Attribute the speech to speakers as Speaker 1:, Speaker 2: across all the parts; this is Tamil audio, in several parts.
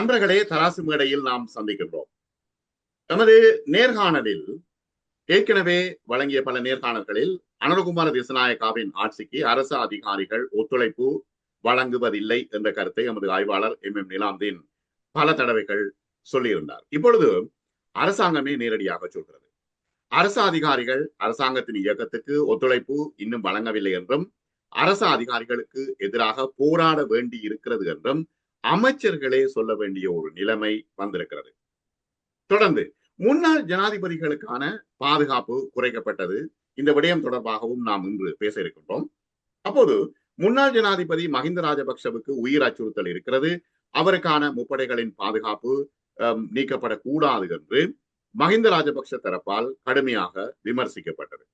Speaker 1: நண்பர்களே தராசு மேடையில் நாம் சந்திக்கின்றோம். நமது நேர்காணலில் ஏற்கனவே வழங்கிய பல நேர்காணல்களில் அனுரகுமார திசநாயக்காவின் ஆட்சிக்கு அரசு அதிகாரிகள் ஒத்துழைப்பு வழங்குவதில்லை என்ற கருத்தை எமது ஆய்வாளர் எம். எம். நிலாந்தின் பல தடவைகள் சொல்லியிருந்தார். இப்பொழுது அரசாங்கமே நேரடியாக சொல்கிறது. அரசு அதிகாரிகள் அரசாங்கத்தின் இயக்கத்துக்கு ஒத்துழைப்பு இன்னும் வழங்கவில்லை என்றும் அரசு அதிகாரிகளுக்கு எதிராக போராட வேண்டி இருக்கிறது என்றும் அமைச்சர்களே சொல்ல வேண்டிய ஒரு நிலைமை வந்திருக்கிறது. தொடர்ந்து முன்னாள் ஜனாதிபதிகளுக்கான பாதுகாப்பு குறைக்கப்பட்டது. இந்த விடயம் தொடர்பாகவும் நாம் இன்று பேச இருக்கின்றோம். அப்போது முன்னாள் ஜனாதிபதி மஹிந்த ராஜபக்சவுக்கு உயிர் அச்சுறுத்தல் இருக்கிறது. அவருக்கான முப்படைகளின் பாதுகாப்பு நீக்கப்படக்கூடாது என்று மஹிந்த ராஜபக்ஷ தரப்பால் கடுமையாக விமர்சிக்கப்பட்டது.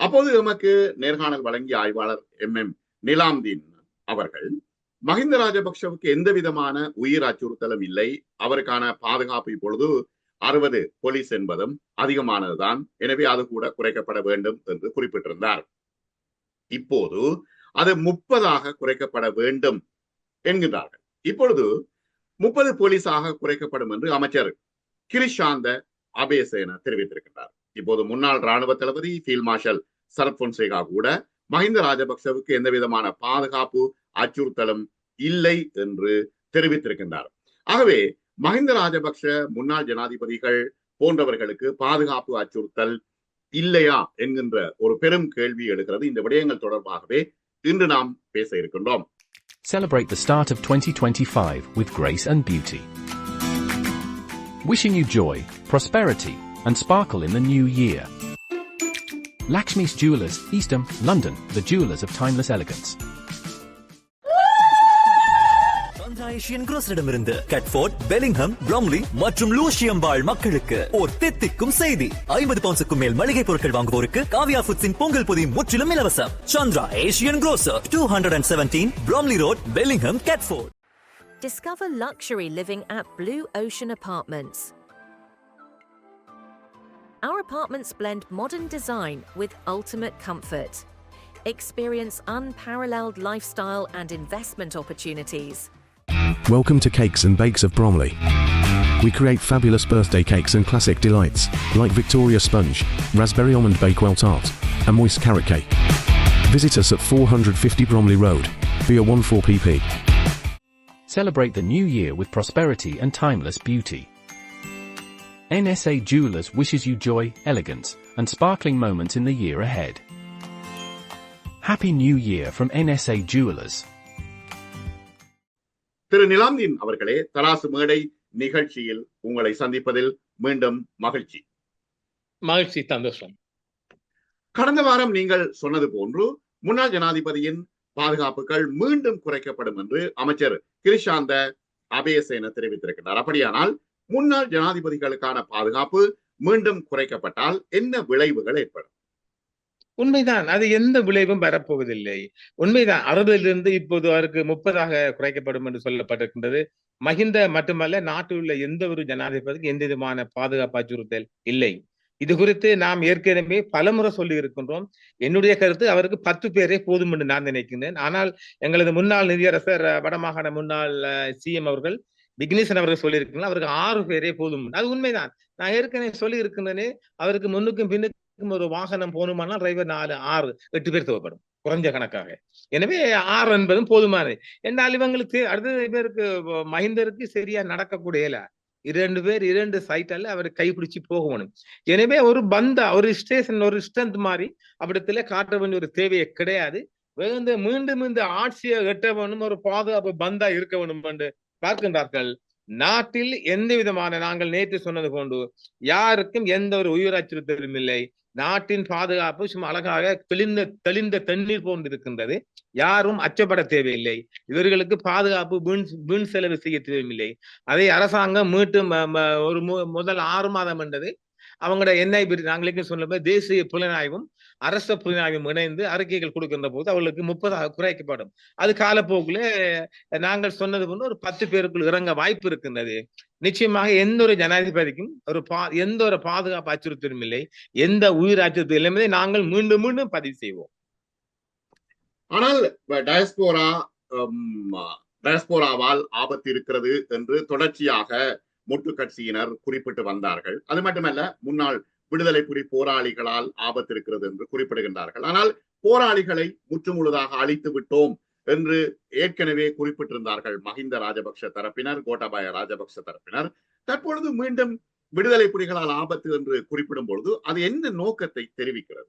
Speaker 1: அப்போது எமக்கு நேர்காணல் வழங்கிய ஆய்வாளர் எம். எம். நிலாம்தீன் அவர்கள் மஹிந்த ராஜபக்சவுக்கு எந்த விதமான உயிர் அச்சுறுத்தலும் இல்லை. அவருக்கான பாதுகாப்பு இப்பொழுது அறுபது போலீஸ் என்பதும் அதிகமானதுதான். எனவே அது கூட குறைக்கப்பட வேண்டும் என்று குறிப்பிட்டிருந்தார். இப்போது அது முப்பதாக குறைக்கப்பட வேண்டும் என்கின்றார்கள். இப்பொழுது முப்பது போலீஸாக குறைக்கப்படும் என்று அமைச்சர் கிரிஷாந்த அபேசேன தெரிவித்திருக்கின்றார். இப்போது முன்னாள் ராணுவ தளபதி ஃபீல்ட் மார்ஷல் சரத் பொன்சேகா கூட மஹிந்த ராஜபக்சவுக்கு எந்த விதமான பாதுகாப்பு அச்சுறுத்தலும் இல்லை என்று தெரிவித்திருக்கின்றார் ஆகவே மஹிந்த ராஜபக்ஷ முன்னாள் ஜனாதிபதிகள் போன்றவர்களுக்கு பாதுகாப்பு அச்சுறுத்தல் இல்லையா என்கின்ற ஒரு பெரும் கேள்வி எழுகிறது இந்த விடயங்கள் தொடர்பாகவே இன்று நாம் பேச இருக்கின்றோம்
Speaker 2: Celebrate the start of 2025 with grace and beauty. Wishing you joy, prosperity, and sparkle in the new year. Lakshmi's Jewelers, Eastham, London, the jewelers of timeless elegance.
Speaker 3: Asian குரோஸரிடமிருந்து கட்ஃபோர்ட் பெலிங்ஹம் ப்ரம்லி மற்றும் லூஷியம் வாழ் மக்களுக்கு ஓர் தித்திக்கும் செய்தி ஐம்பது பவுன்ஸுக்கும் மேல் மளிகை பொருட்கள் வாங்குவோருக்கு காவியா ஃபுட்ஸின் பொங்கல் பொதி முற்றிலும் இலவசம் Chandra Asian grocer two hundred and seventeen Bromley road Bellingham Catford
Speaker 4: Discover luxury living at Blue Ocean Apartments. Our apartments blend modern design with ultimate comfort. Experience unparalleled lifestyle and investment opportunities.
Speaker 5: Welcome to Cakes and Bakes of Bromley. We create fabulous birthday cakes and classic delights, like Victoria Sponge, Raspberry Almond Bakewell Tart, and Moist Carrot Cake. Visit us at 450 Bromley Road, via 14PP.
Speaker 2: Celebrate the new year with prosperity and timeless beauty. NSA Jewelers wishes you joy, elegance, and sparkling moments in the year ahead. Happy New Year from NSA Jewelers.
Speaker 1: Thiru Nilamdeen அவர்களே தராசு மேடை நிகழ்ச்சியில் உங்களை சந்திப்பதில் மீண்டும் மகிழ்ச்சி.
Speaker 6: மகிழ்ச்சி சந்தோஷம்
Speaker 1: கடந்த வாரம் நீங்கள் சொன்னது போன்று முன்னாள் ஜனாதிபதியின் பாதுகாப்புகள் மீண்டும் குறைக்கப்படும் என்று அமைச்சர் கிரிஷாந்த அபேசேன தெரிவித்திருக்கிறார். அப்படியானால் முன்னாள் ஜனாதிபதிகளுக்கான பாதுகாப்பு மீண்டும் குறைக்கப்பட்டால் என்ன விளைவுகள் ஏற்படும்?
Speaker 6: உண்மைதான். அது எந்த விளைவும் வரப்போவதில்லை. உண்மைதான். அறுபதிலிருந்து இப்போது அவருக்கு முப்பதாக குறைக்கப்படும் என்று சொல்லப்பட்டிருக்கின்றது. மகிந்த மட்டுமல்ல நாட்டில் உள்ள எந்த ஒரு ஜனாதிபதிக்கு எந்த விதமான பாதுகாப்பு அச்சுறுத்தல் இல்லை. இது குறித்து நாம் ஏற்கனவே பலமுறை சொல்லி இருக்கின்றோம் என்னுடைய கருத்து அவருக்கு பத்து பேரே போதும் என்று நான் நினைக்கின்றேன். ஆனால் எங்களது முன்னாள் நிதியரசர் வடமாகாண முன்னாள் சிஎம் அவர்கள் விக்னேசன் அவர்கள் சொல்லியிருக்கீங்களா அவருக்கு ஆறு பேரே போதும். அது உண்மைதான். நான் ஏற்கனவே சொல்லி இருக்கின்றனே அவருக்கு முன்னுக்கும் பின்னுக்கும் ஒரு வாகனம் போகணுமானால் டிரைவர் நாலு ஆறு எட்டு பேர் தேவைப்படும். குறைஞ்ச கணக்காக. எனவே ஆறு என்பதும் போதுமானது. என்றால் இவங்களுக்கு அடுத்த பேருக்கு மஹிந்தருக்கு சரியா நடக்கக்கூடிய இரண்டு பேர் இரண்டு சைட்டால அவர் கைப்பிடிச்சு போகணும். எனவே ஒரு பந்தா ஒரு ஸ்டேஷன் ஒரு ஸ்ட்ரென்த் மாதிரி அப்படித்துல காட்ட வேண்டிய ஒரு தேவையே கிடையாது. வந்து மீண்டும் இந்த ஆட்சியை எட்ட வேணும் ஒரு பாதுகாப்பு பந்தா இருக்க வேணும் என்று பார்க்கின்றார்கள். நாட்டில் எந்த விதமான நாங்கள் நேற்று சொன்னது கொண்டு யாருக்கும் எந்த ஒரு உயிர் அச்சுறுத்தலும் இல்லை. நாட்டின் பாதுகாப்பு சும்மா அழகாக தெளிந்த தெளிந்த தண்ணீர் போன்று இருக்கின்றது யாரும் அச்சப்பட தேவையில்லை. இவர்களுக்கு பாதுகாப்பு வீண் வீண் செலவு செய்ய தேவையில்லை. அதை அரசாங்கம் மீட்டும் ஒரு முதல் ஆறு மாதம் என்றது. அவங்களோட என்ஐபி நாங்களுக்கு சொன்ன தேசிய புலனாய்வும் அரச புலனாய்வும் இணைந்து அறிக்கைகள் கொடுக்கின்ற போது அவர்களுக்கு முப்பதாக குறைக்கப்படும். அது காலப்போக்கில் நாங்கள் சொன்னது போன்று ஒரு பத்து பேருக்குள் இறங்க வாய்ப்பு இருக்கின்றது. நிச்சயமாக எந்த ஒரு ஜனாதிபதிக்கும் ஒரு பா எந்த ஒரு பாதுகாப்பு அச்சுறுத்தலும் இல்லை. எந்த உயிர் அச்சுறுத்தலும் இல்லை நாங்கள் மீண்டும் மீண்டும் பதிவு செய்வோம்.
Speaker 1: ஆனால் டயஸ்போரா டயஸ்போராவால் ஆபத்து இருக்கிறது என்று தொடர்ச்சியாக முட்டு கட்சியினர் குறிப்பிட்டு வந்தார்கள். அது மட்டுமல்ல முன்னாள் விடுதலை புலி போராளிகளால் ஆபத்து இருக்கிறது என்று குறிப்பிடுகின்றார்கள். ஆனால் போராளிகளை முற்றுமுழுதாக அழித்து விட்டோம் என்று ஏற்கனவே குறிப்பிட்டிருந்தார்கள் மஹிந்த ராஜபக்ஷ தரப்பினர் கோட்டாபாய ராஜபக்ஷ தரப்பினர். தற்பொழுது மீண்டும் விடுதலை புலிகளால் ஆபத்து என்று குறிப்பிடும் பொழுது அது என்ன நோக்கத்தை தெரிவிக்கிறது?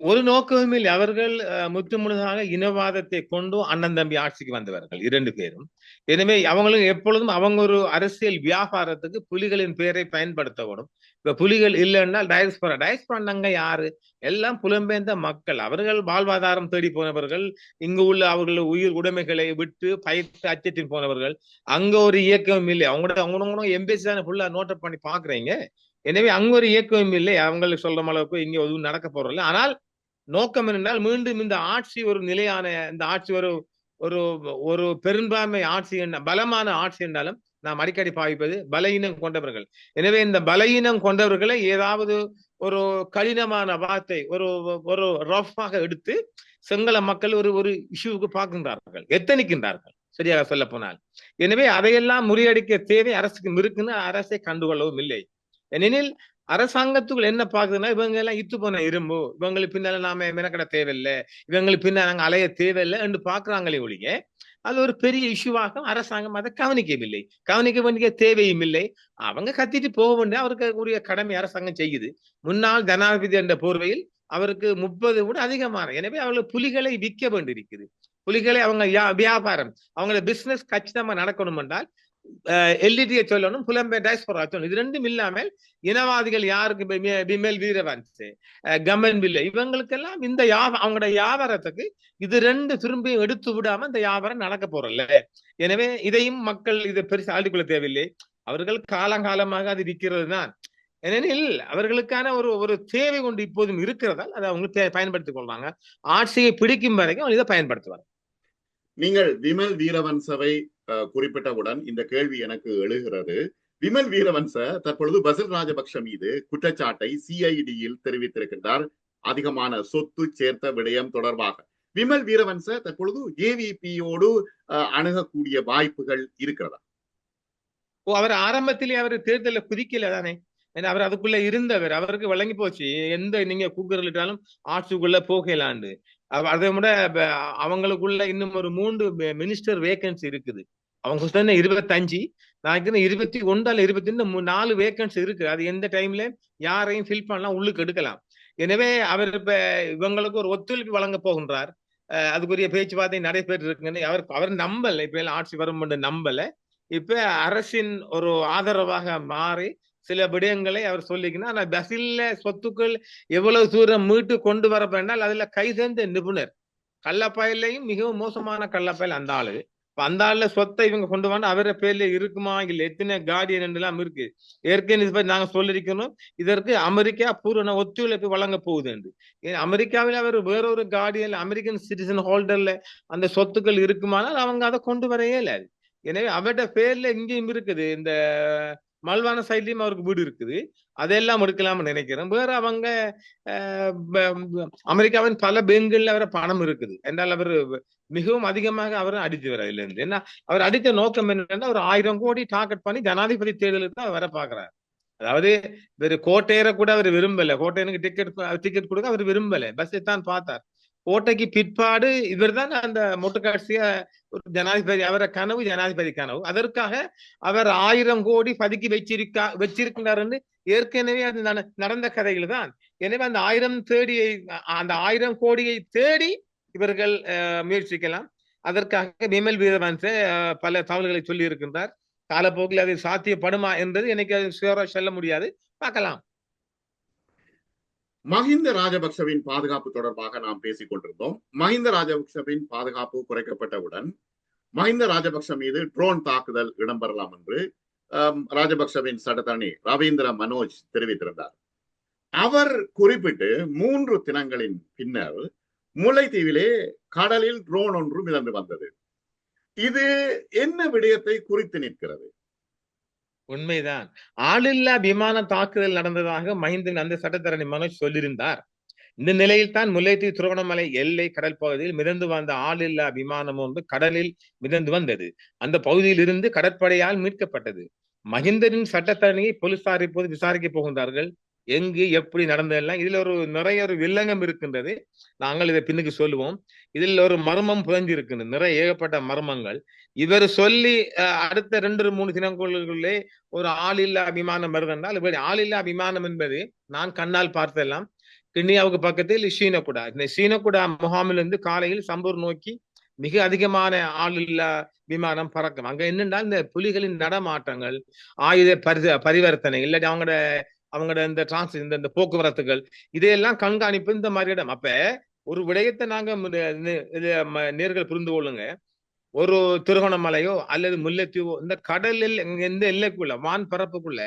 Speaker 6: ஒரு நோக்கமும் இல்லை. அவர்கள் அஹ், முற்று முழுதாக இனவாதத்தை கொண்டு அண்ணன் தம்பி ஆட்சிக்கு வந்தவர்கள் இரண்டு பேரும். எனவே அவங்களும் எப்பொழுதும் அவங்க ஒரு அரசியல் வியாபாரத்துக்கு புலிகளின் பெயரை பயன்படுத்தப்படும். இப்ப புலிகள் இல்லைன்னா டயஸ்பரா டயஸ்பராங்க யாரு? எல்லாம் புலம்பெயர்ந்த மக்கள். அவர்கள் வாழ்வாதாரம் தேடி போனவர்கள் இங்கு உள்ள அவர்கள் உயிர் உடைமைகளை விட்டு பயத்து அச்சத்தின் போனவர்கள். அங்க ஒரு இயக்கம் இல்லை. அவங்களோட அவங்களோட எம்பேசி தானே ஃபுல்லா நோட்டப் பண்ணி பாக்குறீங்க. எனவே அங்க ஒரு இயக்கம் இல்லை. அவங்களுக்கு சொல்ற அளவுக்கு இங்க எதுவும் நடக்க போறதில்ல ஆனால் நோக்கம் என்னென்றால் மீண்டும் இந்த ஆட்சி ஒரு நிலையான இந்த ஆட்சி ஒரு ஒரு ஒரு பெரும்பான்மை ஆட்சி என்ன பலமான ஆட்சி என்றாலும் நாம் அடிக்கடி பாவிப்பது பலவீனம் கொண்டவர்கள். எனவே இந்த பலவீனம் கொண்டவர்களை ஏதாவது ஒரு கடினமான வார்த்தை ஒரு ஒரு ரஃபாக எடுத்து சிங்கள மக்கள் ஒரு ஒரு இஷ்யூவுக்கு பார்க்கின்றார்கள் எத்தனிக்கின்றார்கள் சரியாக சொல்ல போனால் எனவே அதையெல்லாம் முறியடிக்க தேவை அரசுக்கு இருக்குன்னு அரசை கண்டுகொள்ளவும் இல்லை. ஏனெனில் அரசாங்கத்துக்குள் என்ன பாக்குதுன்னா இவங்க எல்லாம் இத்து போன இரும்பு இவங்களுக்கு பின்னால நாம மெனக்கட தேவையில்லை இவங்களுக்கு பின்னால நாங்க அலைய தேவையில்லை என்று பாக்குறாங்களே ஒழிய அது ஒரு பெரிய இஷ்யூவாக அரசாங்கம் அதை கவனிக்கவில்லை. கவனிக்க வேண்டிய தேவையும் இல்லை. அவங்க கத்திட்டு போக வேண்டிய அவருக்கு உரிய கடமை அரசாங்கம் செய்யுது. முன்னாள் ஜனாதிபதி என்ற போர்வையில் அவருக்கு முப்பது கூட அதிகமான. எனவே அவர்கள் புலிகளை விற்க வேண்டியிருக்குது. புலிகளை அவங்க வியாபாரம் அவங்களோட பிசினஸ் கச்சிதமா நடக்கணும் என்றால் எல்இடியை சொல்லணும் புலம்பெயர் டயஸ்போரா சொல்லணும். இது ரெண்டும் இல்லாமல் இனவாதிகள் யாருக்கு பிமேல் வீரவன்ஸ் கமன் பில்லு இவங்களுக்கெல்லாம் இந்த யாவ அவங்களோட வியாபாரத்துக்கு இது ரெண்டு திரும்பியும் எடுத்து விடாம இந்த வியாபாரம் நடக்க போறல எனவே இதையும் மக்கள் இதை பெருசு ஆடிக்கொள்ள தேவையில்லை. அவர்கள் காலங்காலமாக அது விற்கிறது தான் ஏனெனில் அவர்களுக்கான ஒரு ஒரு தேவை கொண்டு இப்போதும் இருக்கிறதால் அதை அவங்க தே- பயன்படுத்திக் கொள்றாங்க ஆட்சியை பிடிக்கும் வரைக்கும் அவங்க இதை பயன்படுத்துவாங்க.
Speaker 1: நீங்கள் விமல் வீரவன்சவை குறிப்பிட்டவுடன் இந்த கேள்வி எனக்கு எழுகிறது. விமல் வீரவன்ச தற்பொழுது பசில் ராஜபக்ஷ மீது குற்றச்சாட்டை சிஐடியில் தெரிவித்திருக்கின்றார். அதிகமான சொத்து சேர்த்த விடயம் தொடர்பாக. விமல் வீரவன்ச தற்பொழுது ஏவிபியோடு அணுகக்கூடிய வாய்ப்புகள் இருக்கிறதா?
Speaker 6: ஓ அவர் ஆரம்பத்திலே அவர் தேர்தலில் குதிக்கல தானே அவர் அதுக்குள்ள இருந்தவர். அவருக்கு வழங்கி போச்சு. எந்த நீங்க கூக்குரலிட்டாலும் ஆட்சிக்குள்ள போகலாண்டு. அதை விட அவங்களுக்குள்ள இன்னும் ஒரு மூன்று மினிஸ்டர் வேகன்சி இருக்குது. அவங்க சொன்ன இருபத்தஞ்சு? நான் இருபத்தி ஒன்றால இருபத்தி ரெண்டு நாலு வேக்கன்சி இருக்கு. அது எந்த டைம்ல யாரையும் ஃபில் பண்ணலாம் உள்ளுக்கு எடுக்கலாம். எனவே அவர் இப்ப இவங்களுக்கு ஒரு ஒத்துழைப்பு வழங்க போகின்றார். அதுக்குரிய பேச்சுவார்த்தை நடைபெற்று இருக்குன்னு அவர் அவர் நம்பல. இப்ப எல்லாம் ஆட்சி வரும் நம்பல. இப்ப அரசின் ஒரு ஆதரவாக மாறி சில விடயங்களை அவர் சொல்லிக்கணும் ஆனா பசில்ல சொத்துக்கள் எவ்வளவு தூரம் மீட்டு கொண்டு வர வேண்டால் அதுல கைதேர்ந்த நிபுணர். கள்ளப்பாயிலையும் மிகவும் மோசமான கள்ளப்பாயில் அந்த ஆளு. அந்த ஆளுல சொத்தை இவங்க கொண்டு வந்து அவர பேர்ல இருக்குமா? இல்ல எத்தனை கார்டியன் எல்லாம் இருக்கு. ஏற்கனவே இது பத்தி நாங்க சொல்லிருக்கணும் இதற்கு அமெரிக்கா பூரண ஒத்துழைப்பு வழங்க போகுது என்று. அமெரிக்காவில அமெரிக்காவில் அவர் வேறொரு கார்டியன் அமெரிக்கன் சிட்டிசன் ஹோல்டர்ல அந்த சொத்துக்கள் இருக்குமானால் அவங்க அதை கொண்டு வர இயலாது. எனவே அவட பேர்ல இங்கேயும் இருக்குது இந்த மல்வான சைட்லயும் அவருக்கு வீடு இருக்குது. அதெல்லாம் எடுக்கலாம்னு நினைக்கிறேன். வேற அவங்க அமெரிக்காவின் பல பேங்குகள்ல அவர பணம் இருக்குது. என்றால் அவர் மிகவும் அதிகமாக அவர் அடித்து வர இதுல இருந்து என்ன அவர் அடித்த நோக்கம் என்னன்னா ஒரு ஆயிரம் கோடி டார்கெட் பண்ணி ஜனாதிபதி தேர்தலுக்கு தான் வர பாக்குறாரு அதாவது வேறு கோட்டையரை கூட அவர் விரும்பல. கோட்டையனுக்கு டிக்கெட் டிக்கெட் கொடுக்க அவர் விரும்பல. பஸ்ஸை தான் பார்த்தார். கோட்டைக்கு பிற்பாடு இவர் தான் அந்த மொட்டுக்காட்சிய ஒரு ஜனாதிபதி அவர கனவு ஜனாதிபதி கனவு. அதற்காக அவர் ஆயிரம் கோடி பதுக்கி வச்சிருக்கா வச்சிருக்கிறாருன்னு ஏற்கனவே அது நடந்த கதைகள் தான் எனவே அந்த ஆயிரம் தேடியை அந்த ஆயிரம் கோடியை தேடி இவர்கள் அஹ், முயற்சிக்கலாம். அதற்காக விமல் வீரவன்ச பல தகவல்களை சொல்லி இருக்கின்றார் காலப்போக்கில் அது சாத்தியப்படுமா என்பது எனக்கு அது சுயரா சொல்ல முடியாது. பார்க்கலாம்.
Speaker 1: மஹிந்த ராஜபக்சவின் பாதுகாப்பு தொடர்பாக நாம் பேசிக் கொண்டிருந்தோம். மஹிந்த ராஜபக்சவின் பாதுகாப்பு குறைக்கப்பட்டவுடன் மஹிந்த ராஜபக்ச மீது ட்ரோன் தாக்குதல் இடம்பெறலாம் என்று ராஜபக்சவின் சட்டத்தரணி ரவீந்திர மனோஜ் தெரிவித்திருந்தார். அவர் குறிப்பிட்டு மூன்று தினங்களின் பின்னர் முல்லைத்தீவிலே கடலில் ட்ரோன் ஒன்று மிதந்து வந்தது. இது என்ன விடயத்தை குறித்து நிற்கிறது?
Speaker 6: உண்மைதான். ஆளில்லா விமான தாக்குதல் நடந்ததாக மஹிந்தின் அந்த சட்டத்தரணி மனோஜ் சொல்லியிருந்தார். இந்த நிலையில் தான் முல்லைத்தீவு திருவண்ணாமலை எல்லை கடல் பகுதியில் மிதந்து வந்த ஆளில்லா விமானம் ஒன்று கடலில் மிதந்து வந்தது. அந்த பகுதியில் இருந்து கடற்படையால் மீட்கப்பட்டது. மஹிந்தரின் சட்டத்தரணியை போலீசார் இப்போது விசாரிக்க போகின்றார்கள். எங்கு எப்படி நடந்ததெல்லாம் இதுல ஒரு நிறைய ஒரு வில்லங்கம் இருக்கின்றது. நாங்கள் இதை பின்னுக்கு சொல்லுவோம். இதில் ஒரு மர்மம் புதஞ்சு நிறைய ஏகப்பட்ட மர்மங்கள். இவர் சொல்லி அடுத்த ரெண்டு மூணு தினங்களுக்குள்ளே ஒரு ஆளில்லா விமானம் வருதென்றால் இப்படி ஆளில்லா விமானம் என்பது நான் கண்ணால் பார்த்தெல்லாம் கிண்ணியாவுக்கு பக்கத்தில் சீனக்குடா இந்த சீனக்குடா முகாமிலிருந்து காலையில் சம்பூர் நோக்கி மிக அதிகமான ஆளில்லா விமானம் பறக்கும். அங்க என்னென்றால் இந்த புலிகளின் நடமாட்டங்கள் ஆயுத பரி பரிவர்த்தனை இல்லாட்டி அவங்களோட அவங்களோட இந்த டிரான்ஸ் இந்த இந்த போக்குவரத்துகள் இதையெல்லாம் கண்காணிப்பு இந்த மாதிரி இடம். அப்ப ஒரு விடயத்தை நாங்க இது நேர்கள் புரிந்து கொள்ளுங்க. ஒரு திருகோணமலையோ அல்லது முல்லைத்தீவோ இந்த கடலில் இங்க எல்லைக்குள்ள வான் பரப்புக்குள்ள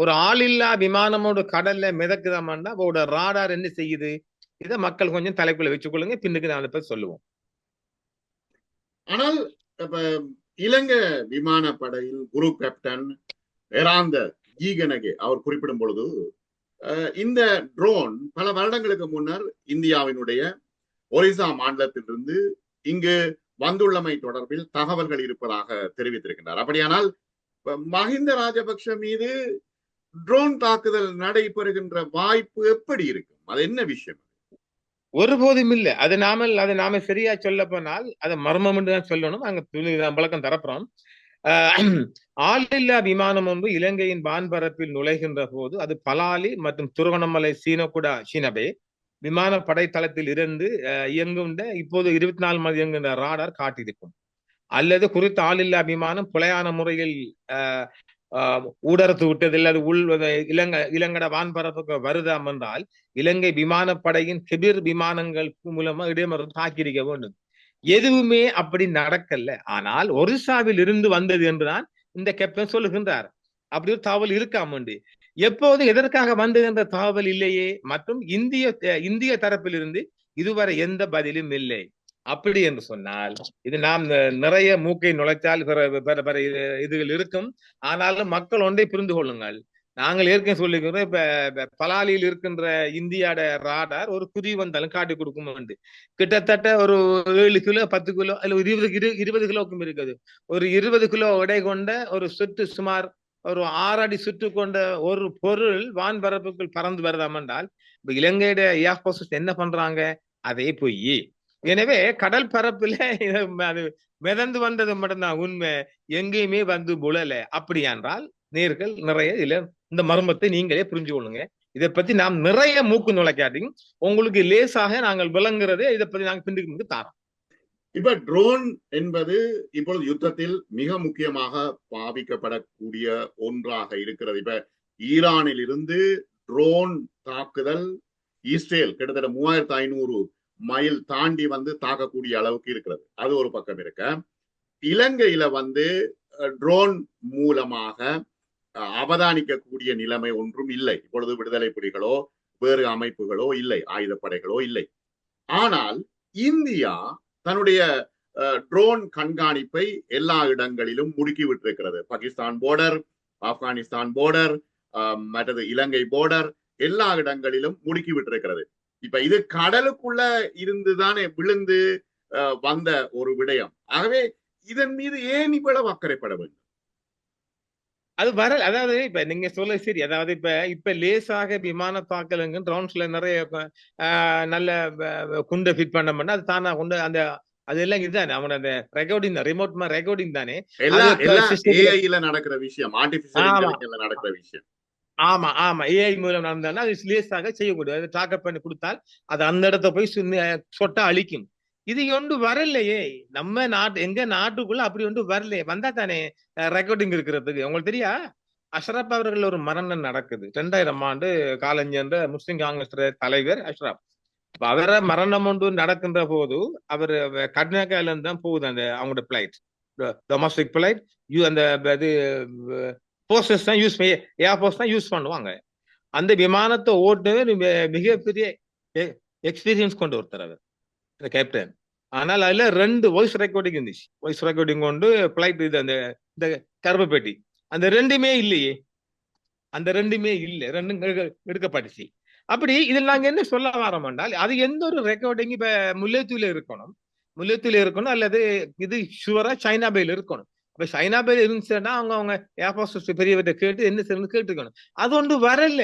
Speaker 6: ஒரு ஆளில்லா விமானமோட கடல்ல மிதக்குதாமன்னா அவரோட ராடார் என்ன செய்யுது? இதை மக்கள் கொஞ்சம் தலைக்குள்ள வச்சுக்கொள்ளுங்க பின்னுக்கு நாலு பேர் சொல்லுவோம்.
Speaker 1: ஆனால் இப்ப இலங்கை விமானப்படையில் குரு கேப்டன் எராந்த ஈகனகே அவர் குறிப்பிடும் பொழுது இந்த ட்ரோன் பல வருடங்களுக்கு முன்னர் இந்தியாவினுடைய ஒரிசா மாநிலத்திலிருந்து இங்கு வந்துள்ளமை தொடர்பில் தகவல்கள் இருப்பதாக தெரிவித்திருக்கின்றார். அப்படியானால் மஹிந்த ராஜபக்ஷ மீது ட்ரோன் தாக்குதல் நடைபெறுகின்ற வாய்ப்பு எப்படி இருக்கும்? அது என்ன விஷயம்?
Speaker 6: ஒருபோதும் இல்லை. அது நாம அது நாம சரியா சொல்ல போனால் அதை மர்மம் என்று தான் சொல்லணும். அங்க துணி- விளக்கம் தரப்புறோம். ஆஹ் ஆளில்லா விமானம் ஒன்று இலங்கையின் வான்பரப்பில் நுழைகின்ற போது அது பலாலி மற்றும் திருவண்ணாமலை சீனகுடா சீனபே விமான படைத்தளத்தில் இருந்து அஹ், இயங்குகின்ற இப்போது இருபத்தி நாலு மணி இயங்குகின்ற ராடார் காட்டியிருக்கும் அல்லது குறித்த ஆளில்லா விமானம் புலையான முறையில் ஆஹ், ஆஹ், ஊடறுத்து விட்டது அல்லது உள் இலங்கை இலங்கட வான்பரப்புக்கு வருதாம் என்றால் இலங்கை விமானப்படையின் சிபிர் விமானங்கள் மூலமா இடைமறம் தாக்கியிருக்க வேண்டும். எதுவுமே அப்படி நடக்கல. ஆனால் ஒரிசாவில் இருந்து வந்தது என்றுதான் இந்த கேப்டன் சொல்லுகின்றார். அப்படி ஒரு தகவல் இருக்காமண்டு. எப்போது எதற்காக வந்தது தாவல் தகவல் இல்லையே. மற்றும் இந்திய இந்திய தரப்பிலிருந்து இதுவரை எந்த பதிலும் இல்லை. அப்படி என்று சொன்னால் இது நாம் நிறைய மூக்கை நுழைத்தால் பிற இதுகள் இருக்கும். ஆனாலும் மக்கள் ஒன்றை புரிந்து கொள்ளுங்கள். நாங்கள் ஏற்கனவே சொல்லிக்கிறோம் இப்ப பலாலியில் இருக்கின்ற இந்தியாட ராடார் ஒரு குதி வந்தாலும் காட்டி கொடுக்கும் வந்து. கிட்டத்தட்ட ஒரு ஏழு கிலோ பத்து கிலோ அல்ல இருபது இரு இருபது கிலோக்கும் இருக்குது. ஒரு இருபது கிலோ எடை கொண்ட ஒரு சுற்று சுமார் ஒரு ஆறு அடி சுற்று கொண்ட ஒரு பொருள் வான்பரப்புக்குள் பறந்து வருதாம் என்றால் இப்ப இலங்கையோட ஏர்போர்ஸ் என்ன பண்றாங்க? அதே பொய். எனவே கடல் பரப்புல அது மிதந்து வந்தது மட்டும்தான் உண்மை. எங்கேயுமே வந்து புழல. அப்படி என்றால் நிறைய இதுல இந்த மர்மத்தை நீங்களே புரிஞ்சு கொள்ளுங்க. இதை பத்தி நாம் நிறைய மூக்கு நுழைக்காட்டிங்க உங்களுக்கு லேசாக நாங்கள் விளங்குறதே இதை பத்தி நாங்கள் பின்னுக்கு தாரோம்.
Speaker 1: இப்ப ட்ரோன் என்பது இப்பொழுது யுத்தத்தில் மிக முக்கியமாக பாவிக்கப்படக்கூடிய ஒன்றாக இருக்கிறது. இப்ப ஈரானில் இருந்து ட்ரோன் தாக்குதல் இஸ்ரேல் கிட்டத்தட்ட மூவாயிரத்து ஐநூறு மைல் தாண்டி வந்து தாக்கக்கூடிய அளவுக்கு இருக்கிறது. அது ஒரு பக்கம் இருக்க. இலங்கையில வந்து ட்ரோன் மூலமாக அவதானிக்கக்கூடிய நிலைமை ஒன்றும் இல்லை. இப்பொழுது விடுதலை புலிகளோ வேறு அமைப்புகளோ இல்லை. ஆயுதப்படைகளோ இல்லை. ஆனால் இந்தியா தன்னுடைய ட்ரோன் கண்காணிப்பை எல்லா இடங்களிலும் முடுக்கி விட்டிருக்கிறது. பாகிஸ்தான் போர்டர் ஆப்கானிஸ்தான் போர்டர் மற்றது இலங்கை போர்டர் எல்லா இடங்களிலும் முடுக்கி விட்டிருக்கிறது. இப்ப இது கடலுக்குள்ள இருந்துதானே விழுந்து அஹ், வந்த ஒரு விடயம். ஆகவே இதன் மீது ஏன் இவ்வளவு அக்கறைப்பட வேண்டும்?
Speaker 6: அது வர அதாவது இப்ப நீங்க சொல்ல சரி. அதாவது இப்ப இப்ப லேசாக விமான தாக்கலுங்க ட்ரோன்ஸ்ல நிறைய நல்ல குண்டை ஃபிட் பண்ண பண்ண அது தானா கொண்டு அந்த அதெல்லாம் இதுதானே. அவனோட அந்த ரெக்கார்டிங் ரிமோட் ரெக்கார்டிங் தானே.
Speaker 1: எல்லாம்
Speaker 6: அது
Speaker 1: எல்லாம் ஏஐல நடக்கிற விஷயம். ஆர்டிபிஷியல் நடக்கிற விஷயம்.
Speaker 6: ஆமா ஆமா. ஏஐ மூலம் நடந்தாலும் அது லேசாக செய்யக்கூடாது அது டாக்கப் பண்ணி கொடுத்தால் அது அந்த இடத்த போய் சொட்டா அழிக்கும். இது ஒன்று வரலையே. நம்ம நாட்டு எங்க நாட்டுக்குள்ள அப்படி ஒன்று வரலையே. வந்தா தானே ரெக்கார்டிங் இருக்கிறதுக்கு. உங்களுக்கு தெரியா? அஷ்ரப் அவர்கள் ஒரு மரணம் நடக்குது. ரெண்டாயிரம் ஆண்டு காலஞ்சென்ற முஸ்லிம் காங்கிரஸ் தலைவர் அஷ்ரப். அவரை அவர மரணம் ஒன்று நடக்கின்ற போது அவர் கர்நாடகால இருந்து தான் போகுது அந்த அவங்களோட பிளைட் டொமஸ்டிக் பிளைட் யூ அந்த இது போஸ்டர்ஸ் தான் யூஸ் ஏர் ஃபோர்ஸ் தான் யூஸ் பண்ணுவாங்க. அந்த விமானத்தை ஓட்டுனது மிகப்பெரிய எக்ஸ்பீரியன்ஸ் கொண்டு ஒருத்தர் அவர். இந்த கேப்டன் ஆனால் அதுல ரெண்டு வாய்ஸ் ரெக்கார்டிங் இருந்துச்சு. வாய்ஸ் ரெக்கார்டிங் கொண்டு பிளைட் இது அந்த இந்த கருப்பப்பேட்டி அந்த ரெண்டுமே இல்லையே. அந்த ரெண்டுமே இல்லை. ரெண்டும் எடுக்கப்பட்டுச்சு. அப்படி இதில் நாங்க என்ன சொல்ல வரோம் என்றால் அது எந்த ஒரு ரெக்கார்டிங் இப்ப முல்லைத்தூயில இருக்கணும். முல்லைத்தூயில இருக்கணும் அல்லது இது ஷுவரா சைனாபேல இருக்கணும். இப்ப சைனாபேல இருந்துச்சுன்னா அவங்க அவங்க ஏர்போர்ட் பெரியவர்கிட்ட கேட்டு என்ன செய்யணும் கேட்டுக்கணும். அது ஒன்று வரல.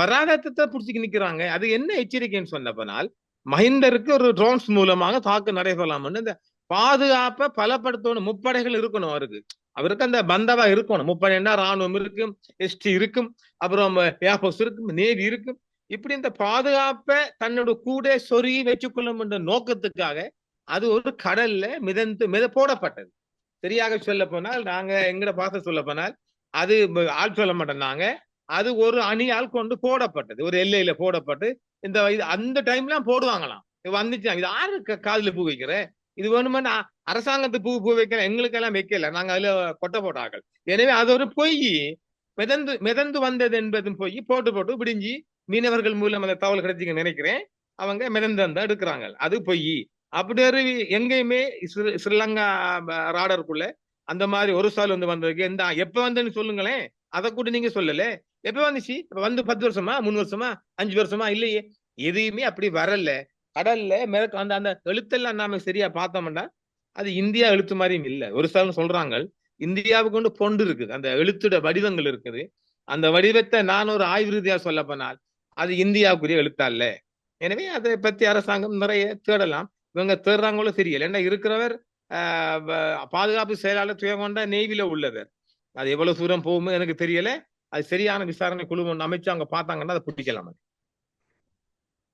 Speaker 6: வராதத்தை புடிச்சுக்கு நிக்கிறாங்க. அது என்ன எச்சரிக்கைன்னு சொன்னப்பனால் மஹிந்தருக்கு ஒரு ட்ரோன்ஸ் மூலமாக தாக்கு நடைபெறலாம்னு இந்த பாதுகாப்பை பலப்படுத்தணும். முப்படைகள் இருக்கணும் அவருக்கு. அவருக்கு அந்த பந்தவா இருக்கணும். முப்படைன்னா ராணுவம் இருக்கும் எஸ்டி இருக்கும் அப்புறம் ஏர்போர்ஸ் இருக்கும் நேவி இருக்கும். இப்படி இந்த பாதுகாப்பை தன்னோட கூட சொருகி வச்சுக்கொள்ளும் என்ற நோக்கத்துக்காக அது ஒரு கடல்ல மிதந்து மித போடப்பட்டது. சரியாக சொல்ல போனால் நாங்க எங்கட பார்த்து சொல்ல போனால் அது ஆள் சொல்ல மாட்டோம் நாங்க. அது ஒரு அணியால் கொண்டு போடப்பட்டது. ஒரு எல்லையில போடப்பட்டு இந்த இது அந்த டைம்லாம் போடுவாங்களாம். வந்துச்சு இது ஆறு காதுல பூ வைக்கிற? இது வேணுமென்னா அரசாங்கத்துக்கு பூ பூ வைக்கிறேன் எங்களுக்கெல்லாம் வைக்கல. நாங்க அதுல கொட்டை போட்டார்கள். எனவே அது ஒரு பொய். மிதந்து மிதந்து வந்தது என்பதும் பொய். போட்டு போட்டு பிடிஞ்சி மீனவர்கள் மூலம் அந்த தகவல் கிடைச்சிங்க நினைக்கிறேன். அவங்க மிதந்து வந்தா எடுக்கிறாங்க. அது பொய். அப்படி ஒரு எங்கேயுமே ஸ்ரீ- ஸ்ரீலங்கா ராடருக்குள்ள அந்த மாதிரி ஒரு சால் வந்து வந்திருக்கு எந்த எப்ப வந்தேன்னு சொல்லுங்களேன். அதை கூட நீங்க சொல்லல. எப்ப வந்துச்சு? இப்ப வந்து பத்து வருஷமா? மூணு வருஷமா? அஞ்சு வருஷமா? இல்லையே. எதையுமே அப்படி வரல. கடல்ல மேற்கு அந்த அந்த எழுத்தெல்லாம் நாம சரியா பார்த்தோம்னா அது இந்தியா எழுத்து மாதிரியும் இல்லை. ஒரு சால் சொல்றாங்க இந்தியாவுக்கு கொண்டு பொண்டு இருக்குது. அந்த எழுத்துட வடிவங்கள் இருக்குது. அந்த வடிவத்தை நான் ஒரு ஆய்வு ரீதியா சொல்ல போனால் அது இந்தியாவுக்குரிய எழுத்தா இல்ல எனவே அதை பத்தி அரசாங்கம் நிறைய தேடலாம். இவங்க தேடுறாங்களோ தெரியல. ஏன்னா இருக்கிறவர் பாதுகாப்பு செயலாளர் துயங்கொண்ட நெய்வில உள்ளவர். அது எவ்வளவு தூரம் போகுமோ எனக்கு தெரியல. அது சரியான விசாரணை குழு ஒன்று அமைச்சு அவங்க பார்த்தாங்கன்னா அதை பிடிக்கலாம்.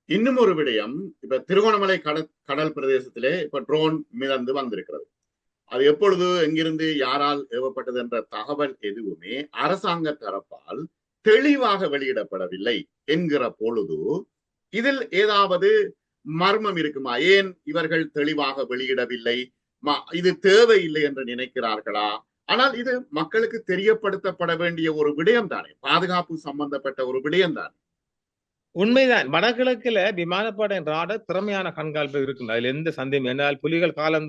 Speaker 1: இன்னும் ஒரு விடயம் இப்ப திருகோணமலை கடல் கடல் பிரதேசத்திலே இப்ப ட்ரோன் மிதந்து வந்திருக்கிறது. அது எப்பொழுது எங்கிருந்து யாரால் ஏவப்பட்டது என்ற தகவல் எதுவுமே அரசாங்க தரப்பால் தெளிவாக வெளியிடப்படவில்லை என்கிற பொழுது இதில் ஏதாவது மர்மம் இருக்குமா? ஏன் இவர்கள் தெளிவாக வெளியிடவில்லை? ம- இது தேவையில்லை என்று நினைக்கிறார்களா? ஆனால் இது மக்களுக்கு தெரியப்படுத்தப்பட வேண்டிய ஒரு விடயம் தானே பாதுகாப்பு சம்பந்தப்பட்ட ஒரு விடயம் தானே
Speaker 6: உண்மைதான். வடகிழக்குல விமானப்படை ராடர் திறமையான கண்காணிப்பு இருக்குது அதுல எந்த சந்தேகம் என்னால் புலிகள் காலம்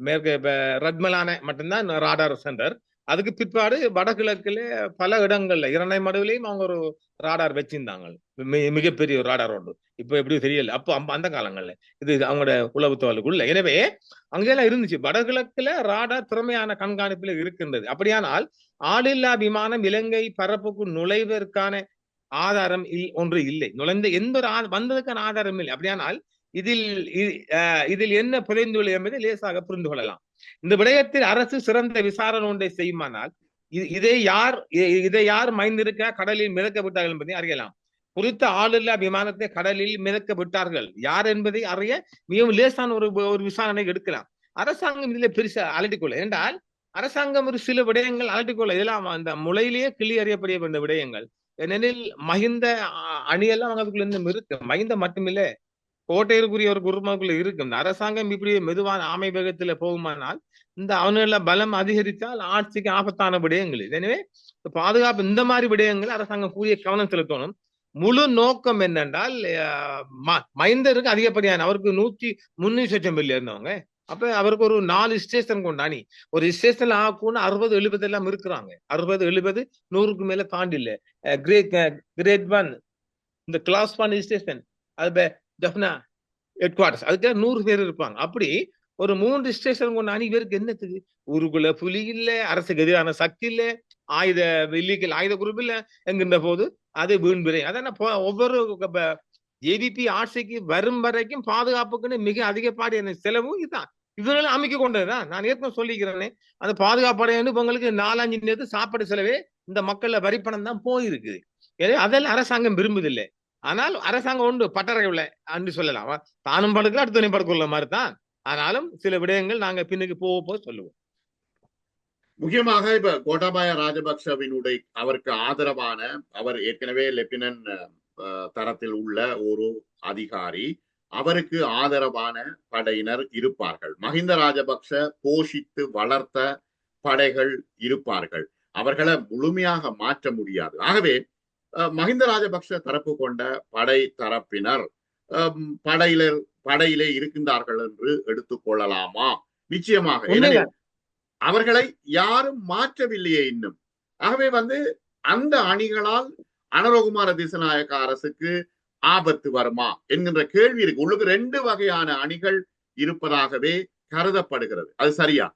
Speaker 6: மேற்கு இப்ப ரத்மலான மட்டும்தான் ராடார் சென்டர் அதுக்கு பிற்பாடு வடகிழக்குல பல இடங்கள்ல இரண்டை மடுவிலையும் அவங்க ஒரு ராடார் வச்சிருந்தாங்க. மிகப்பெரிய ஒரு ராடார் ஒன்று. இப்ப எப்படி தெரியல. அப்போ அம் அந்த காலங்கள்ல. இது அவங்களோட உளவுத்தவலுக்குள்ள எனவே அங்கெல்லாம் இருந்துச்சு. வடகிழக்குல ராடார் திறமையான கண்காணிப்புல இருக்கின்றது. அப்படியானால் ஆளில்லா விமானம் இலங்கை பரப்புக்கு நுழைவதற்கான ஆதாரம் இல்- ஒன்று இல்லை. நுழைந்த எந்த ஒரு வந்ததுக்கான ஆதாரம் இல்லை. அப்படியானால் இதில் இ- இதில் என்ன புரிந்துள்ளது என்பதை லேசாக புரிந்து கொள்ளலாம். இந்த விடயத்தில் அரசு சிறந்த விசாரணை ஒன்றை செய்யுமானால் இதை யார் இதை யார் மைந்திருக்க கடலில் மிதக்க விட்டார்கள் என்பதை அறியலாம். குறித்த ஆளில்லா விமானத்தை கடலில் மிதக்க விட்டார்கள். யார் என்பதை அறிய மிகவும் லேசான ஒரு ஒரு விசாரணை எடுக்கலாம். அரசாங்கம் இதுல பெருசா அலட்டிக்கொள்ள என்றால் அரசாங்கம் ஒரு சில விடயங்கள் அலட்டிக்கொள்ள இதெல்லாம் அந்த முளையிலேயே கிளி அறியப்படிய வேண்டிய விடயங்கள். ஏனெனில் மகிந்த அணியெல்லாம் அவங்க அதுக்குள்ள இருக்கு மகிந்த மட்டுமில்லை. கோட்டையிற்குரிய ஒரு குருமாக்குள்ள இருக்கும் இந்த அரசாங்கம் இப்படி மெதுவான ஆமை வேகத்துல போகுமானால் இந்த அவனுள்ள பலம் அதிகரித்தால் ஆட்சிக்கு ஆபத்தான விடயங்கள். இது. எனவே பாதுகாப்பு இந்த மாதிரி விடயங்கள் அரசாங்கம் கூடிய கவனம் செலுத்தணும். முழு நோக்கம் என்னென்றால் ம- மைந்தருக்கு அதிகப்படியான அவருக்கு நூத்தி முன்னூறு லட்சம் பேர்ல இருந்தவங்க. அப்ப அவருக்கு ஒரு நாலு ஸ்டேஷன் கொண்டாணி ஒரு ஸ்டேஷன்ல ஆகும்னு அறுபது எழுபது எல்லாம் இருக்கிறாங்க. அறுபது எழுபது நூறுக்கு மேல தாண்டி இல்ல கிரேட் கிரேட் ஒன் இந்த கிளாஸ் ஒன் ஸ்டேஷன் அது டெஃபினா ஹெட் குவார்டர்ஸ் அதுக்காக நூறு பேர் இருப்பாங்க. அப்படி ஒரு மூன்று ஸ்டேஷன் கொண்ட அணி பேருக்கு என்னத்துக்கு? ஊருக்குள்ள புலி இல்ல அரசுக்கு எதிரான சக்தி இல்ல ஆயுத இல்லீகல் ஆயுத குரூப் இல்ல என்கின்ற போது அது வீண்பிறை அதான் ஒவ்வொரு ஏபிபி ஆட்சிக்கு வரும் வரைக்கும் பாதுகாப்புக்குன்னு மிக அதிகப்பாடியான செலவும் இதுதான். இவங்களை அமைக்க கொண்டதுதான் நான் ஏற்கனவே சொல்லிக்கிறேனே. அந்த பாதுகாப்படையாண்டு உங்களுக்கு நாலஞ்சு நேரத்து சாப்பாடு செலவே இந்த மக்கள்ல வரிப்பணம் தான் போயிருக்குது எனவே அதெல்லாம் அரசாங்கம் விரும்புதில்லை. ஆனால் அரசாங்கம் உண்டு பட்டறை உள்ள அன்று சொல்லலாம். தானும் படுக்கல அடுத்த படுக்கொள்ள மாதிரி தான். ஆனாலும் சில விடயங்கள் நாங்க பின்னுக்கு போக போக சொல்லுவோம்.
Speaker 1: முக்கியமாக இப்ப கோட்டாபாய ராஜபக்சவினுடைய அவருக்கு ஆதரவான அவர் ஏற்கனவே லெப்டினன்ட் தரத்தில் உள்ள ஒரு அதிகாரி அவருக்கு ஆதரவான படையினர் இருப்பார்கள். மஹிந்த ராஜபக்ஷ போஷித்து வளர்த்த படைகள் இருப்பார்கள். அவர்களை முழுமையாக மாற்ற முடியாது. ஆகவே மஹிந்த ராஜபக்ஷ தரப்பு கொண்ட படை தரப்பினர் படையில படையிலே இருக்கின்றார்கள் என்று எடுத்துக்கொள்ளலாமா நிச்சயமாக. அவர்களை யாரும் மாற்றவில்லையே இன்னும். ஆகவே வந்து அந்த அணிகளால் அனரகுமார திசநாயக்க அரசுக்கு ஆபத்து வருமா என்கின்ற கேள்வி இருக்கு. உள்ளுக்கு ரெண்டு வகையான அணிகள் இருப்பதாகவே கருதப்படுகிறது. அது சரியா?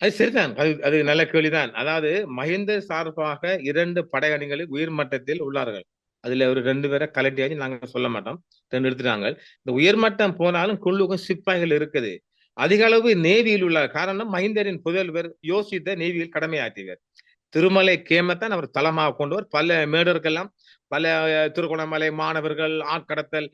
Speaker 6: அது சரிதான். அது அது நல்ல கேள்விதான். அதாவது மஹிந்த சார்பாக இரண்டு படையணிகளில் உயர் மட்டத்தில் உள்ளார்கள். அதுல ஒரு ரெண்டு பேரை கலட்டியாச்சு நாங்க சொல்ல மாட்டோம். ரெண்டு எடுத்துட்டாங்க. இந்த உயர்மட்டம் போனாலும் குழுவுக்கும் சிப்பாய்கள் இருக்குது. அதிக அளவு நேவியில் உள்ள காரணம் மஹிந்தரின் புதல்வர் யோசித்த நேவியில் கடமையாற்றியவர். திருமலை கேமத்தான் அவர் தளமாக கொண்டவர் பல மேடர்கள்லாம் பல திருகோணமலை மாணவர்கள் ஆட்கடத்தல்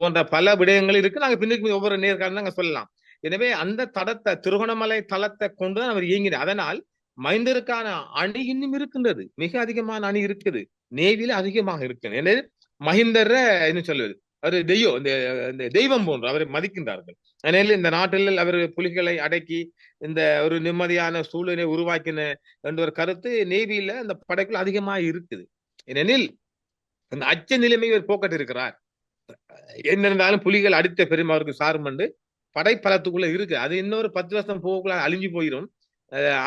Speaker 6: போன்ற பல விடயங்கள் இருக்கு. நாங்க பின்னுக்கு ஒவ்வொரு நேர்காணலும் நாங்க சொல்லலாம். எனவே அந்த தடத்தை திருகோணமலை தளத்தை கொண்டுதான் அவர் இயங்கினார். அதனால் மைந்தருக்கான அணி இன்னும் இருக்கின்றது. மிக அதிகமான அணி இருக்குது. நேவியில அதிகமாக இருக்கு எனவே மஹிந்தர என்ன சொல்வது? அவர் தெய்வம். இந்த இந்த தெய்வம் போன்று அவரை மதிக்கின்றார்கள். அதனால இந்த நாட்டில் அவர் புலிகளை அடக்கி இந்த ஒரு நிம்மதியான சூழலை உருவாக்கின என்ற ஒரு கருத்து நேவியில அந்த படைக்குள் அதிகமாக இருக்குது. ஏனெனில் அந்த அச்ச நிலைமை இவர் போக்கட்டு இருக்கிறார் என்ன இருந்தாலும் புலிகள் அடித்த பெரும் அவருக்கு சாரும் என்று படைப்பலத்துக்குள்ள இருக்கு. அது இன்னொரு பத்து வருஷம் போகக்குள்ள அழிஞ்சு போயிடும்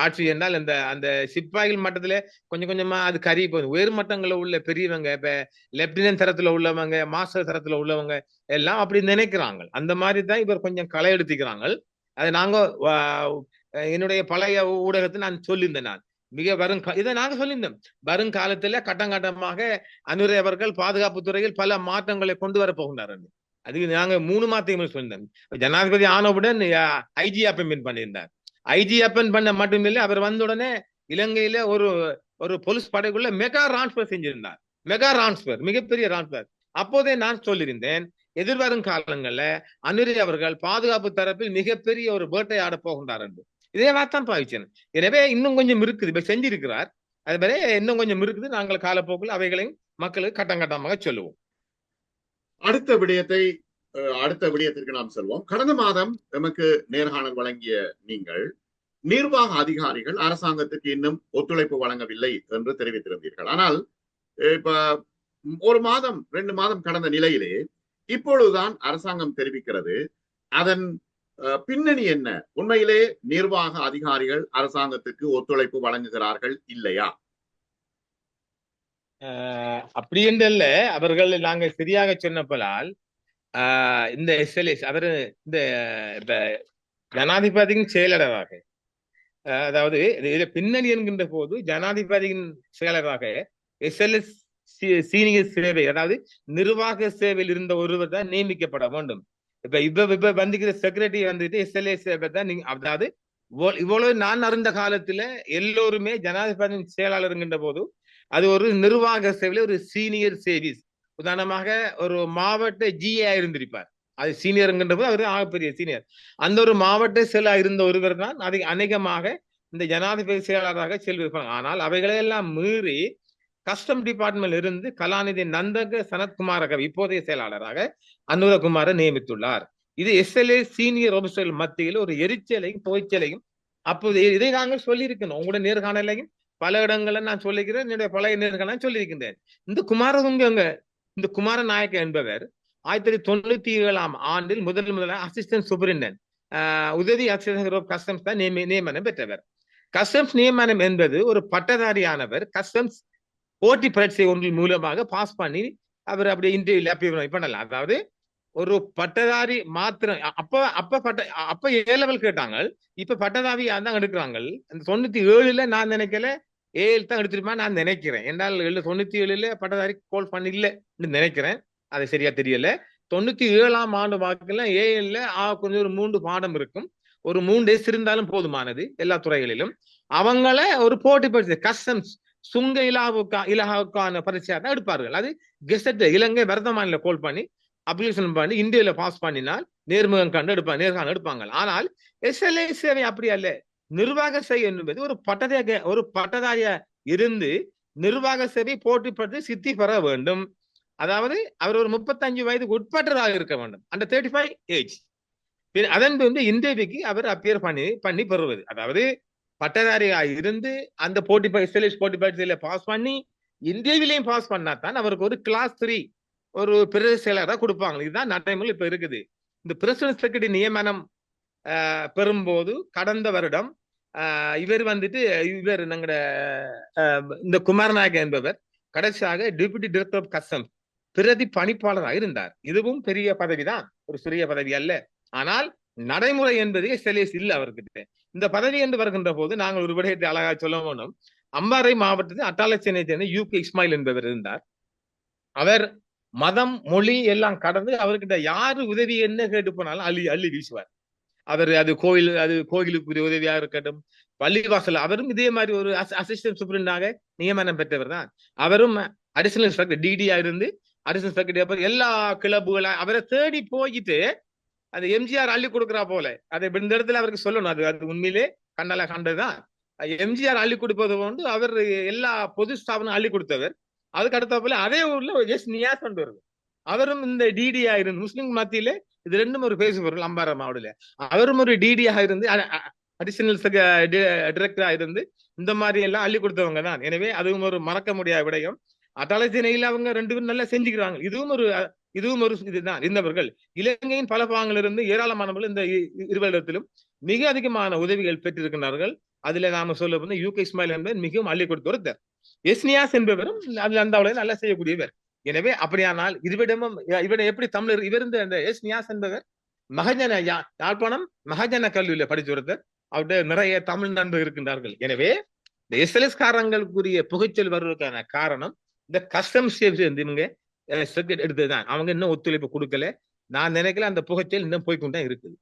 Speaker 6: ஆட்சி என்றால் அந்த அந்த சிப்பாய்கள் மட்டத்துல கொஞ்சம் கொஞ்சமா அது கறி போகுது உயர் மட்டங்கள்ல உள்ள பெரியவங்க இப்ப லெப்டினன்ட் தரத்துல உள்ளவங்க மாஸ்டர் தரத்துல உள்ளவங்க எல்லாம் அப்படி நினைக்கிறாங்க அந்த மாதிரி தான் இவர் கொஞ்சம் களை எடுத்துக்கிறாங்க அதை நாங்க என்னுடைய பழைய ஊடகத்தை நான் சொல்லியிருந்தேன் நான். மிக வரும் இதை நாங்க சொல்லியிருந்தோம். வருங்காலத்துல கட்டம் கட்டமாக அனுரை அவர்கள் பாதுகாப்பு துறையில் பல மாற்றங்களை கொண்டு வர போகின்றார் அதுக்கு நாங்க மூணு மாதத்துக்கு சொல்லியிருந்தோம். ஜனாதிபதி ஆனவுடன் ஐஜி அப்பாயின்மெண்ட் பண்ணியிருந்தார். ஐஜி அப்பன் பண்ண மட்டுமில்லை அவர் வந்த உடனே இலங்கையில ஒரு ஒரு போலீஸ் படைக்குள்ள மெகா டிரான்ஸ்பர் செஞ்சிருந்தார். மெகா டிரான்ஸ்பர் மிகப்பெரிய டிரான்ஸ்பர் அப்போதே நான் சொல்லியிருந்தேன் எதிர்வரும் காலங்கள்ல அனுரி அவர்கள் பாதுகாப்பு தரப்பில் மிகப்பெரிய ஒரு வேட்டையாட போகின்றார் என்று. இதே வார்த்தான் பாவிச்சேன். எனவே இன்னும் கொஞ்சம் இருக்குது இப்ப செஞ்சிருக்கிறார். அது இன்னும் கொஞ்சம் இருக்குது நாங்கள் காலப்போக்கில் அவைகளையும் மக்களுக்கு கட்டம் கட்டமாக சொல்லுவோம்.
Speaker 1: அடுத்த விடயத்தை அடுத்த விடயத்திற்கு நாம் செல்வோம். கடந்த மாதம் எமக்கு நேர்காணல் வழங்கிய நீங்கள் நிர்வாக அதிகாரிகள் அரசாங்கத்துக்கு இன்னும் ஒத்துழைப்பு வழங்கவில்லை என்று தெரிவித்திருந்தீர்கள். ஆனால் இப்ப ஒரு மாதம் ரெண்டு மாதம் கடந்த நிலையிலே இப்பொழுதுதான் அரசாங்கம் தெரிவிக்கிறது. அதன் அஹ், பின்னணி என்ன? உண்மையிலே நிர்வாக அதிகாரிகள் அரசாங்கத்துக்கு ஒத்துழைப்பு வழங்குகிறார்கள் இல்லையா?
Speaker 6: அப்படி என்று அவர்கள் நாங்க சரியாக சொன்னப்பலால் ஆஹ் இந்த எஸ்எல்எஸ் அவர் இந்த ஜனாதிபதியின் செயலராக அதாவது இதுல பின்னணி என்கின்ற போது ஜனாதிபதியின் செயலராக எஸ்எல்எஸ் சீனியர் சேவை அதாவது நிர்வாக சேவையில் இருந்த ஒருவர் தான் நியமிக்கப்பட வேண்டும். இப்ப இப்ப இப்ப வந்துக்கிற செக்ரட்டரி வந்துட்டு எஸ்எல்எஸ் சேவை தான் நீங்க அதாவது இவ்வளவு- இவ்வளவு நான் அறிந்த காலத்துல எல்லோருமே ஜனாதிபதியின் செயலாளர் என்கின்ற போது அது ஒரு நிர்வாக சேவையில ஒரு சீனியர் சேவிஸ் உதாரணமாக ஒரு மாவட்ட ஜிஏ இருந்திருப்பார் அது சீனியர்ங்கின்ற போது அவர் ஆகப்பெரிய சீனியர் அந்த ஒரு மாவட்ட செயலாக இருந்த ஒருவர் தான் அதை அநேகமாக இந்த ஜனாதிபதி செயலாளராக செல்விருப்பாங்க ஆனால் அவைகளையெல்லாம் மீறி கஸ்டம் டிபார்ட்மெண்ட் இருந்து கலாநிதி நந்தக சனத்குமார இப்போதைய செயலாளராக அனுரகுமாரை நியமித்துள்ளார். இது எஸ்எல்ஏ சீனியர் ஆபிசர்கள் மத்தியில் ஒரு எரிச்சலையும் புகைச்சலையும் அப்போது இதை நாங்கள் சொல்லியிருக்கணும். உங்களுடைய நேர்காணலையும் பல இடங்களில் நான் சொல்லிக்கிறேன் என்னுடைய பழைய நேர்காணல் சொல்லியிருக்கின்றேன். இந்த குமாரதுங்க இந்த குமாரநாயக்க என்பவர் ஆயிரத்தி தொள்ளாயிரத்தி தொண்ணூத்தி ஏழாம் ஆண்டில் முதல் முதலாக அசிஸ்டன்ட் சூப்பரிண்டன் உதவி அசிஸ்டன்ட் ஆஃப் கஸ்டம்ஸ் தான் நியமனம் பெற்றவர். கஸ்டம்ஸ் நியமனம் என்பது ஒரு பட்டதாரியானவர். கஸ்டம்ஸ் போட்டி பரீட்சை ஒன்றின் மூலமாக பாஸ் பண்ணி அவர் அப்படியே இன்டர்வியூல அப்பியர் பண்ணலாம். அதாவது ஒரு பட்டதாரி மாத்திரம் அப்ப அப்ப பட்ட அப்ப ஏ லெவல் கேட்டாங்க. இப்ப பட்டதாரி தான் எடுக்கிறாங்க. அந்த தொண்ணூத்தி ஏழுல நான் நினைக்கல ஏஎல் தான் எடுத்திருப்பான் நான் நினைக்கிறேன். என்றால் ஏழு தொண்ணூத்தி ஏழுல பட்டதாரி கோல் பண்ணல நினைக்கிறேன். அது சரியா தெரியல. தொண்ணூத்தி ஏழாம் ஆண்டு வாக்குல ஏஎல்ல கொஞ்சம் ஒரு மூன்று பாடம் இருக்கும். ஒரு மூன்று டேஸ் இருந்தாலும் போதுமானது எல்லா துறைகளிலும். அவங்கள ஒரு போட்டி பரிசு கஸ்டம்ஸ் சுங்க இலாவுக்கா இலாவுக்கான பரிசையாக தான் எடுப்பார்கள். அது கெசட் இலங்கை வர்தமானில கோல் பண்ணி அப்ளிகேஷன் பண்ணி இந்தியாவில பாஸ் பண்ணினால் நேர்முகம் கண்டு எடுப்பாங்க நேர்காணல் எடுப்பாங்க. ஆனால் எஸ்எல்ஏ சேவை அப்படி அல்ல. நிர்வாக சேவை என்பது ஒரு பட்டதாக ஒரு பட்டதாரியா இருந்து நிர்வாக சேவை போட்டி பெற்று சித்தி பெற வேண்டும். அதாவது அவர் ஒரு முப்பத்தஞ்சு வயதுக்கு உட்பட்டதாக இருக்க வேண்டும். அந்த தேர்ட்டி ஃபைவ் ஏஜ் அதன் வந்து இன்டர்வியூக்கு அவர் அப்பியர் பண்ணி பண்ணி பெறுவது. அதாவது பட்டதாரியாக இருந்து அந்த போட்டி எஸ்எல்எஸ் போட்டி பயிற்சியில பாஸ் பண்ணி இந்தியாவிலையும் பாஸ் பண்ணா தான் அவருக்கு ஒரு கிளாஸ் த்ரீ ஒரு பிரதேச செயலராக கொடுப்பாங்க. இதுதான் நடைமுறை இப்போ இருக்குது. இந்த பிரசிடன்ட் செக்ரட்டரி நியமனம் பெறும்போது கடந்த வருடம் இவர் வந்துட்டு இவர் எங்களோட ஆஹ், இந்த குமாரநாயக் என்பவர் கடைசியாக டெபுட்டி டிரெக்டர் ஆஃப் கஸ்டம் பிரதி பணிப்பாளராக இருந்தார். இதுவும் பெரிய பதவிதான். ஒரு சிறிய பதவி அல்ல. ஆனால் நடைமுறை என்பதே செலேஸ் இல்லை அவர்கிட்ட. இந்த பதவி என்று வருகின்ற போது நாங்கள் ஒரு விடயத்தை அழகாக சொல்ல வேணும். அம்பாறை மாவட்டத்தில் அட்டாலச்சேனை சேர்ந்த யூகே இஸ்மாயில் என்பவர் இருந்தார். அவர் மதம் மொழி எல்லாம் கடந்து அவர்கிட்ட யாரு உதவி என்ன கேட்டு போனாலும் அள்ளி அள்ளி வீசுவார். அவர் அது கோயில் அது கோயிலுக்குரிய உதவியா இருக்கட்டும். பள்ளிவாசல் அவரும் இதே மாதிரி ஒரு அசிஸ்டன்ட் சூப்பரண்டாக நியமனம் பெற்றவர் தான். அவரும் அடிஷனல் இன்ஸ்பெக்டர் டிடியா இருந்து அடிஷனல் இன்ஸ்பெக்டர் எல்லா கிளப்புகள அவரை தேடி போயிட்டு அது எம்ஜிஆர் அள்ளி கொடுக்குறா போல. அதை இந்த இடத்துல அவருக்கு சொல்லணும். அது அது உண்மையிலே கண்ணால கண்டதுதான் எம்ஜிஆர் அள்ளி கொடுப்பது கொண்டு அவர் எல்லா பொது ஸ்தாபனம் அள்ளி கொடுத்தவர். அதுக்கு அடுத்த போல அதே ஊர்ல எஸ் நியாஸ் கொண்டு வருது அவரும் இந்த டிடியா இருந்து முஸ்லிம் மத்தியிலே இது ரெண்டும் ஒரு பேசுபொருள் அம்பாரா மாவட்டில அவரும் ஒரு டிடியாக இருந்து அடிஷனல் டிரெக்டரா இருந்து இந்த மாதிரி எல்லாம் அள்ளி கொடுத்தவங்க தான். எனவே அதுவும் ஒரு மறக்க முடியாத விடயம். அட்டாளத்தினையில அவங்க ரெண்டு பேரும் நல்லா செஞ்சுக்கிறாங்க. இதுவும் ஒரு இதுவும் ஒரு இதுதான் இருந்தவர்கள். இலங்கையின் பல பாகங்களிலிருந்து ஏராளமானவர்கள் இந்த இருவரிடத்திலும் மிக அதிகமான உதவிகள் பெற்றிருக்கிறார்கள் அதுல நாம சொல்ல போனா யூகே இஸ்மாயில் என்பவர் மிகவும் அள்ளி கொடுத்து ஒருத்தர். எஸ்னியாஸ் என்பவரும் அதுல அந்த அவளை நல்லா செய்யக்கூடியவர். எனவே அப்படியானால் இருவிடமும் இவனை எப்படி தமிழர் இவருந்து அந்த எஸ் நியாஸ் என்பவர்? மகஜன யாழ்ப்பாணம் மகஜன கல்வியில படிச்சு ஒருத்தர் அவருடைய நிறைய தமிழ் நண்பர் இருக்கின்றார்கள். எனவே இந்த எஸ்எல்எஸ் காரங்களுக்குரிய புகைச்சல் வருவதற்கான காரணம் இந்த கஸ்டம்ஸ் இவங்க எடுத்ததுதான். அவங்க இன்னும் ஒத்துழைப்பு கொடுக்கல. நான் நினைக்கல அந்த புகைச்சல் இன்னும் போய்கொண்டே இருக்குது.